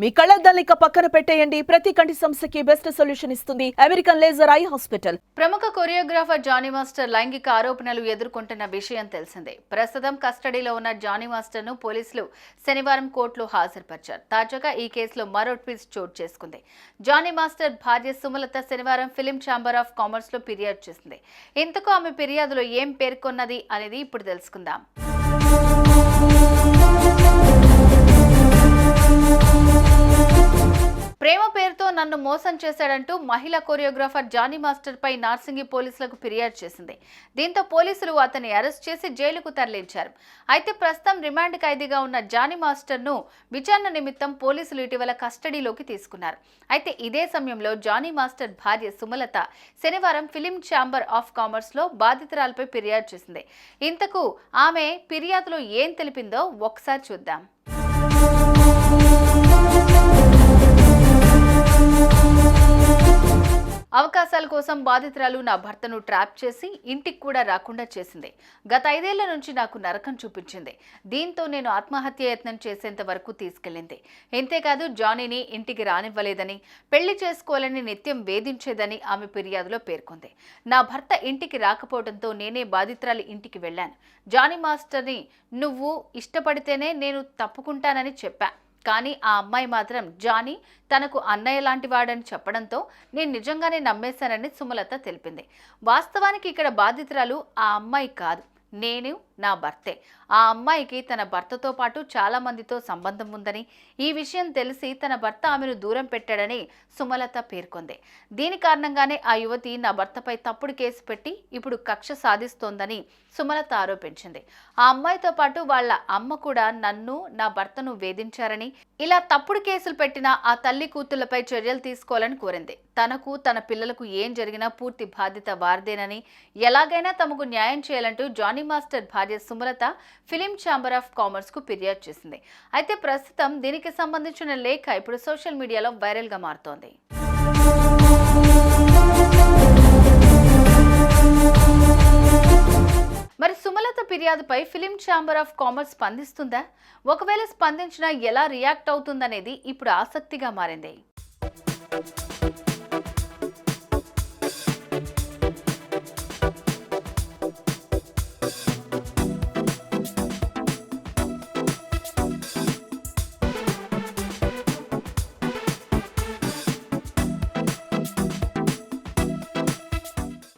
మీ కళ్ళద్దాలిక పక్కన పెట్టేయండి. ప్రతి కంటి సమస్యకి బెస్ట్ సొల్యూషన్ ఇస్తుంది అమెరికన్ లేజర్ ఐ హాస్పిటల్. ప్రముఖ కొరియోగ్రాఫర్ జానీ మాస్టర్ లైంగిక ఆరోపణలు ఎదుర్కొంటున్న విషయం తెలిసిందే. ప్రస్తుతం కస్టడీలో ఉన్న జానీ మాస్టర్ను పోలీసులు శనివారం కోర్టులో హాజరుపరిచారు. తాజాగా ఈ కేసులో మరో ట్విస్ట్ చోటు చేసుకుంది. జానీ మాస్టర్ భార్య సుమలత శనివారం ఫిలిం ఛాంబర్ ఆఫ్ కామర్స్లో ఫిర్యాదు చేసింది. ఇంతకు ఆమె ఫిర్యాదులో ఏం పేర్కొన్నది అనేది ఇప్పుడు తెలుసుకుందాం. నన్ను మోసం చేశాడంటూ మహిళా కొరియోగ్రాఫర్ జానీ మాస్టర్ పై నార్సింగి పోలీసులకు ఫిర్యాదు చేసింది. దీంతో పోలీసులు అతన్ని అరెస్ట్ చేసి జైలుకు తరలించారు. అయితే ప్రస్తుతం రిమాండ్ ఖైదీగా ఉన్న జానీ మాస్టర్ను విచారణ నిమిత్తం పోలీసులు ఇటీవల కస్టడీలోకి తీసుకున్నారు. అయితే ఇదే సమయంలో జానీ మాస్టర్ భార్య సుమలత శనివారం ఫిలిం ఛాంబర్ ఆఫ్ కామర్స్లో బాధితురాలపై ఫిర్యాదు చేసింది. ఇంతకు ఆమె ఫిర్యాదులో ఏం తెలిపిందో ఒకసారి చూద్దాం. అవకాశాల కోసం బాధితురాలు నా భర్తను ట్రాప్ చేసి ఇంటికి కూడా రాకుండా చేసింది. గత ఐదేళ్ళ నుంచి నాకు నరకం చూపించింది. దీంతో నేను ఆత్మహత్య యత్నం చేసేంత వరకు తీసుకెళ్ళింది. ఇంతేకాదు జానీని ఇంటికి రానివ్వలేదని పెళ్ళి చేసుకోవాలని నిత్యం వేధించేదని ఆమె ఫిర్యాదులో పేర్కొంది. నా భర్త ఇంటికి రాకపోవడంతో నేనే బాధితురాలి ఇంటికి వెళ్ళాను. జానీ మాస్టర్ని నువ్వు ఇష్టపడితేనే నేను తప్పుకుంటానని చెప్పా. కానీ ఆ అమ్మాయి మాత్రం జానీ తనకు అన్నయ్య లాంటి వాడని చెప్పడంతో నేను నిజంగానే నమ్మేశానని సుమలత తెలిపింది. వాస్తవానికి ఇక్కడ బాధితురాలు ఆ అమ్మాయి కాదు. నేను నా భర్తే. ఆ అమ్మాయికి తన భర్తతో పాటు చాలా మందితో సంబంధం ఉందని ఈ విషయం తెలిసి తన భర్త ఆమెను దూరం పెట్టాడని సుమలత పేర్కొంది. దీని కారణంగానే ఆ యువతి నా భర్తపై తప్పుడు కేసు పెట్టి ఇప్పుడు కక్ష సాధిస్తోందని సుమలత ఆరోపించింది. ఆ అమ్మాయితో పాటు వాళ్ళ అమ్మ కూడా నన్ను నా భర్తను వేధించారని ఇలా తప్పుడు కేసులు పెట్టిన ఆ తల్లి కూతుళ్ళపై చర్యలు తీసుకోవాలని కోరింది. తనకు తన పిల్లలకు ఏం జరిగినా పూర్తి బాధ్యత వారిదేనని ఎలాగైనా తమకు న్యాయం చేయాలంటూ జానీ మాస్టర్ భార్య సుమలత ఫిలిం ఛాంబర్ ఆఫ్ కామర్స్కు ఫిర్యాదు చేసింది. అయితే ప్రస్తుతం దీనికి సంబంధించిన లేఖ ఇప్పుడు సోషల్ మీడియాలో వైరల్గా మారుతోంది. మరి సుమలత ఫిర్యాదుపై ఫిలిం ఛాంబర్ ఆఫ్ కామర్స్ స్పందిస్తుందా? ఒకవేళ స్పందించినా ఎలా రియాక్ట్ అవుతుందనేది ఇప్పుడు ఆసక్తిగా మారింది.